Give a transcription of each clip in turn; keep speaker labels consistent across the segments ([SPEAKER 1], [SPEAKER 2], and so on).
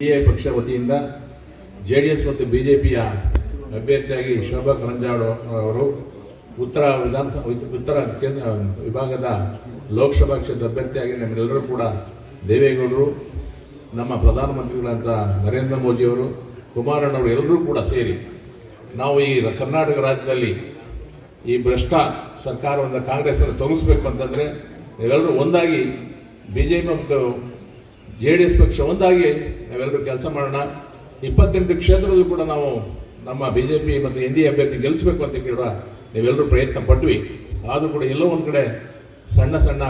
[SPEAKER 1] A ಪಕ್ಷ ವತಿಯಿಂದ J D S ಮತ್ತು ಬಿ ಜೆ ಪಿಯ ಅಭ್ಯರ್ಥಿಯಾಗಿ ಶೋಭಾ ಕರಂಜಾಡ್ ಅವರು ಉತ್ತರ ವಿಧಾನಸಭಾ ಉತ್ತರ ಕೇಂದ್ರ, ವಿಭಾಗದ ಲೋಕಸಭಾ ಕ್ಷೇತ್ರ ಅಭ್ಯರ್ಥಿಯಾಗಿ ನಮ್ಮೆಲ್ಲರೂ ಕೂಡ ದೇವೇಗೌಡರು, ನಮ್ಮ ಪ್ರಧಾನಮಂತ್ರಿಗಳಂತ ನರೇಂದ್ರ ಮೋದಿಯವರು ಕುಮಾರಣ್ಣವರು ಎಲ್ಲರೂ ಕೂಡ ಸೇರಿ ನಾವು ಈ ಕರ್ನಾಟಕ ರಾಜ್ಯದಲ್ಲಿ ಈ ಭ್ರಷ್ಟ ಸರ್ಕಾರವನ್ನು ಕಾಂಗ್ರೆಸ್ಸನ್ನು ತೊಲಗಿಸ್ಬೇಕು ಅಂತಂದರೆ ಎಲ್ಲರೂ ಒಂದಾಗಿ ಬಿ ಜೆ ಪಿ ಮತ್ತು ಜೆ ಡಿ ಎಸ್ ಪಕ್ಷ ಒಂದಾಗಿ ನಾವೆಲ್ಲರೂ ಕೆಲಸ ಮಾಡೋಣ. ಇಪ್ಪತ್ತೆಂಟು ಕ್ಷೇತ್ರದಲ್ಲೂ ಕೂಡ ನಾವು ನಮ್ಮ ಬಿ ಜೆ ಪಿ ಮತ್ತು ಎನ್ ಡಿ ಎ ಅಭ್ಯರ್ಥಿ ಗೆಲ್ಲಿಸ್ಬೇಕು ಅಂತ ಕೂಡ ನೀವೆಲ್ಲರೂ ಪ್ರಯತ್ನ ಪಟ್ವಿ. ಆದರೂ ಕೂಡ ಎಲ್ಲೋ ಒಂದು ಕಡೆ ಸಣ್ಣ ಸಣ್ಣ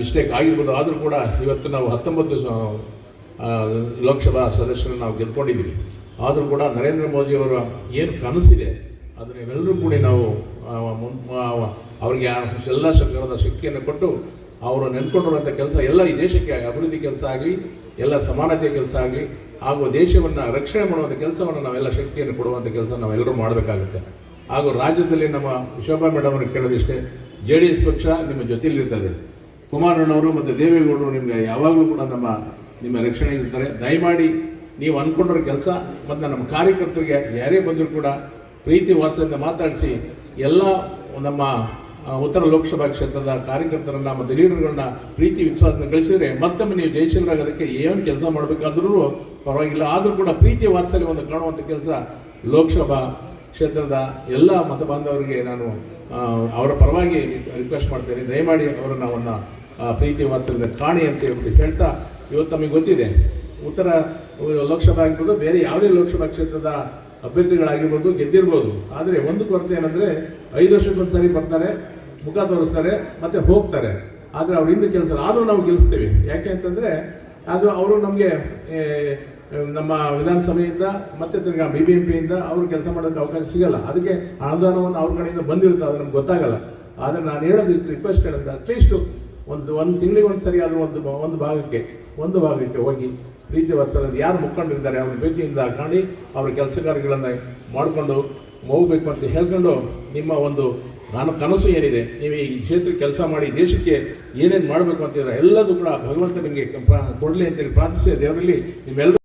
[SPEAKER 1] ಮಿಸ್ಟೇಕ್ ಆಗಿರ್ಬೋದು. ಆದರೂ ಕೂಡ ಇವತ್ತು ನಾವು ಹತ್ತೊಂಬತ್ತು ಲೋಕಸಭಾ ಸದಸ್ಯರನ್ನು ನಾವು ಗೆದ್ಕೊಂಡಿದ್ದೀವಿ ಆದರೂ ಕೂಡ ನರೇಂದ್ರ ಮೋದಿಯವರ ಏನು ಕನಸಿದೆ ಅದನ್ನು ಇವೆಲ್ಲರೂ ಕೂಡ ನಾವು ಅವರಿಗೆ ಎಲ್ಲ ಸರ್ಕಾರದ ಶಕ್ತಿಯನ್ನು ಕೊಟ್ಟು ಅವರು ನೆನ್ಕೊಂಡಿರುವಂಥ ಕೆಲಸ ಎಲ್ಲ ಈ ದೇಶಕ್ಕೆ ಅಭಿವೃದ್ಧಿ ಕೆಲಸ ಆಗಲಿ, ಎಲ್ಲ ಸಮಾನತೆ ಕೆಲಸ ಆಗಲಿ, ಹಾಗೂ ದೇಶವನ್ನು ರಕ್ಷಣೆ ಮಾಡುವಂಥ ಕೆಲಸವನ್ನು ನಾವೆಲ್ಲ ಶಕ್ತಿಯನ್ನು ಕೊಡುವಂಥ ಕೆಲಸ ನಾವೆಲ್ಲರೂ ಮಾಡಬೇಕಾಗುತ್ತೆ. ಹಾಗೂ ರಾಜ್ಯದಲ್ಲಿ ನಮ್ಮ ಶೋಭಾ ಮೇಡಮ್ ಅವರು ಕೇಳೋದಿಷ್ಟೇ, ಜೆ ಡಿ ಎಸ್ ಪಕ್ಷ ನಿಮ್ಮ ಜೊತೆಯಲ್ಲಿರ್ತದೆ ಕುಮಾರಣ್ಣವರು ಮತ್ತು ದೇವೇಗೌಡರು ನಿಮಗೆ ಯಾವಾಗಲೂ ಕೂಡ ನಮ್ಮ, ನಿಮ್ಮ ರಕ್ಷಣೆ ಇರ್ತಾರೆ. ದಯಮಾಡಿ ನೀವು ಅಂದ್ಕೊಂಡಿರೋ ಕೆಲಸ ಮತ್ತು ನಮ್ಮ ಕಾರ್ಯಕರ್ತರಿಗೆ ಯಾರೇ ಬಂದರೂ ಕೂಡ ಪ್ರೀತಿ ವಾತ್ಸಲ್ಯ ಮಾತಾಡಿಸಿ ಎಲ್ಲ ನಮ್ಮ ಉತ್ತರ ಲೋಕಸಭಾ ಕ್ಷೇತ್ರದ ಕಾರ್ಯಕರ್ತರನ್ನು ಮತ್ತು ಲೀಡರ್ಗಳನ್ನ ಪ್ರೀತಿ ವಿಶ್ವಾಸನ ಗಳಿಸಿದ್ರೆ ಮತ್ತೊಮ್ಮೆ ನೀವು ಜಯಶೀಲರಾಗೋದಕ್ಕೆ ಏನು ಕೆಲಸ ಮಾಡಬೇಕಾದ್ರೂ ಪರವಾಗಿಲ್ಲ. ಆದರೂ ಕೂಡ ಪ್ರೀತಿ ಒಂದು ಕಾಣುವಂಥ ಕೆಲಸ ಲೋಕಸಭಾ ಕ್ಷೇತ್ರದ ಎಲ್ಲ ಮತ ಬಾಂಧವರಿಗೆ ನಾನು ಅವರ ಪರವಾಗಿ ರಿಕ್ವೆಸ್ಟ್ ಮಾಡ್ತೇನೆ. ದಯಮಾಡಿ ಅವರನ್ನು ಅವನ್ನ ಪ್ರೀತಿ ವಾತ್ಸಲ್ಯದ ಕಾಣಿ ಅಂತ ಹೇಳ್ಬಿಟ್ಟು ಹೇಳ್ತಾ ಇವತ್ತು ನಮಗೆ ಗೊತ್ತಿದೆ. ಉತ್ತರ ಲೋಕಸಭಾ ಆಗಿರ್ಬೋದು, ಬೇರೆ ಯಾವುದೇ ಲೋಕಸಭಾ ಕ್ಷೇತ್ರದ ಅಭ್ಯರ್ಥಿಗಳಾಗಿರ್ಬೋದು ಗೆದ್ದಿರ್ಬೋದು. ಆದರೆ ಒಂದು ಕೊರತೆ ಏನಂದರೆ ಐದು ವರ್ಷಕ್ಕೊಂದ್ಸರಿ ಬರ್ತಾರೆ. ಮುಖ ತೋರಿಸ್ತಾರೆ, ಮತ್ತೆ ಹೋಗ್ತಾರೆ. ಆದರೆ ಅವ್ರ ಹಿಂದೆ ಕೆಲಸ ಆದರೂ ನಾವು ಗೆಲ್ಲಿಸ್ತೀವಿ ಯಾಕೆ ಅಂತಂದರೆ, ಅದು ಅವರು ನಮಗೆ ನಮ್ಮ ವಿಧಾನಸಭೆಯಿಂದ, ಮತ್ತೆ ತಿರ್ಗಾ ಬಿ ಬಿ ಎಂ ಪಿಯಿಂದ ಅವರು ಕೆಲಸ ಮಾಡೋಕ್ಕೆ ಅವಕಾಶ ಸಿಗಲ್ಲ. ಅದಕ್ಕೆ ಅನುದಾನವನ್ನು ಅವ್ರ ಕಡೆಯಿಂದ ಬಂದಿರುತ್ತೆ, ಅದು ನಮ್ಗೆ ಗೊತ್ತಾಗಲ್ಲ. ಆದರೆ ನಾನು ಹೇಳೋದು ರಿಕ್ವೆಸ್ಟ್ ಹೇಳಿದ್ರೆ ಅಟ್ಲೀಸ್ಟು ಒಂದು ಒಂದು ತಿಂಗಳಿಗೆ ಒಂದು ಸರಿ ಆದರೂ ಒಂದು ಒಂದು ಭಾಗಕ್ಕೆ ಒಂದು ಭಾಗಕ್ಕೆ ಹೋಗಿ ಪ್ರೀತಿ ವಾತ್ಸಲ್ಯದ ಯಾರು ಮುಖಂಡರಿದ್ದಾರೆ, ಅವ್ರ ಭೇಟಿಯಿಂದ ಕಾಣಿ, ಅವ್ರ ಕೆಲಸ ಕಾರ್ಯಗಳನ್ನು ಮಾಡಿಕೊಂಡು ಹೋಗ್ಬೇಕು ಅಂತ ಹೇಳ್ಕೊಂಡು ನಿಮ್ಮ ಒಂದು ನಾನು ಕನಸು ಏನಿದೆ, ನೀವು ಈ ಕ್ಷೇತ್ರಕ್ಕೆ ಕೆಲಸ ಮಾಡಿ ದೇಶಕ್ಕೆ ಏನೇನು ಮಾಡಬೇಕು ಅಂತಿದ್ರೆ ಎಲ್ಲದೂ ಕೂಡ ಭಗವಂತ ನಿಮಗೆ ಕೊಡಲಿ ಅಂತೇಳಿ ಪ್ರಾರ್ಥಿಸಿ ದೇವರಲ್ಲಿ ನಿಮ್ಮೆಲ್ಲರೂ